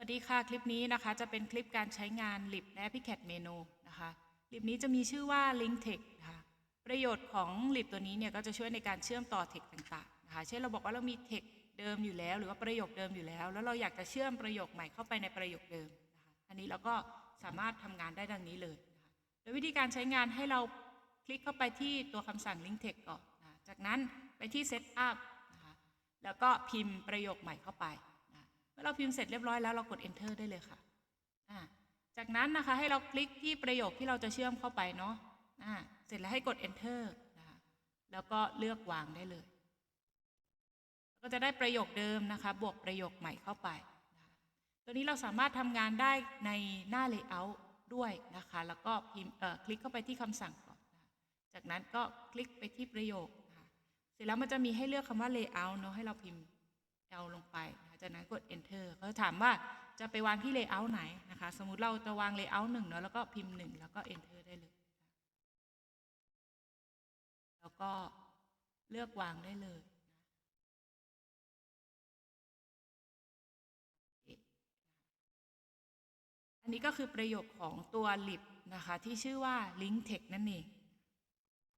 สวัสดีค่ะ คลิปนี้นะคะจะเป็นคลิปการใช้งาน lib และ Picat Menu นะคะ lib นี้จะมีชื่อว่า link text นะคะประโยชน์ของ lib ตัวนี้เนี่ยก็จะช่วยในการเชื่อมต่อ text ต่างๆนะคะเช่นเราบอกว่าเรามี text เดิมอยู่แล้ว หรือว่าประโยคเดิมอยู่แล้ว แล้วเราอยากจะเชื่อมประโยคใหม่เข้าไปในประโยคเดิมนะคะอันนี้เราก็สามารถทำงานได้ดังนี้เลยนะคะโดยวิธีการใช้งานให้เราคลิกเข้าไปที่ตัวคำสั่ง link text ก่อนนะจากนั้นไปที่ setup นะคะแล้วก็พิมพ์ประโยคใหม่เข้าไป มื่อเราพิมพ์เสร็จเรียบร้อยแล้วเรากด enter ได้เลยค่ะจากนั้นนะคะให้เราคลิกที่ประโยคที่เราจะเชื่อมเข้าไปเนาะอ่าเสร็จแล้วให้กด enter นะคะแล้วก็เลือกวางได้เลย ก็จะได้ประโยคเดิมนะคะ บวกประโยคใหม่เข้าไปนะคะตัวนี้เราสามารถทำงานได้ในหน้า layout ด้วยนะคะ แล้วก็พิมพ์คลิกเข้าไปที่คำสั่งก่อนนะจากนั้นก็คลิกไปที่ประโยคนะคะเสร็จแล้วมันจะมีให้เลือกคำว่า layout เนาะให้เราพิมพ์ L ลงไปนะคะจากนั้นกด enter เขาถามว่าจะไปวางที่ layout ไหนนะคะ สมมติเราจะวาง layout หนึ่งเนาะแล้วก็พิมพ์หนึ่งแล้วก็ enter ได้เลย แล้วก็เลือกวางได้เลยอันนี้ก็คือประโยคของตัว lib นะคะ ที่ชื่อว่า link text นั่นเอง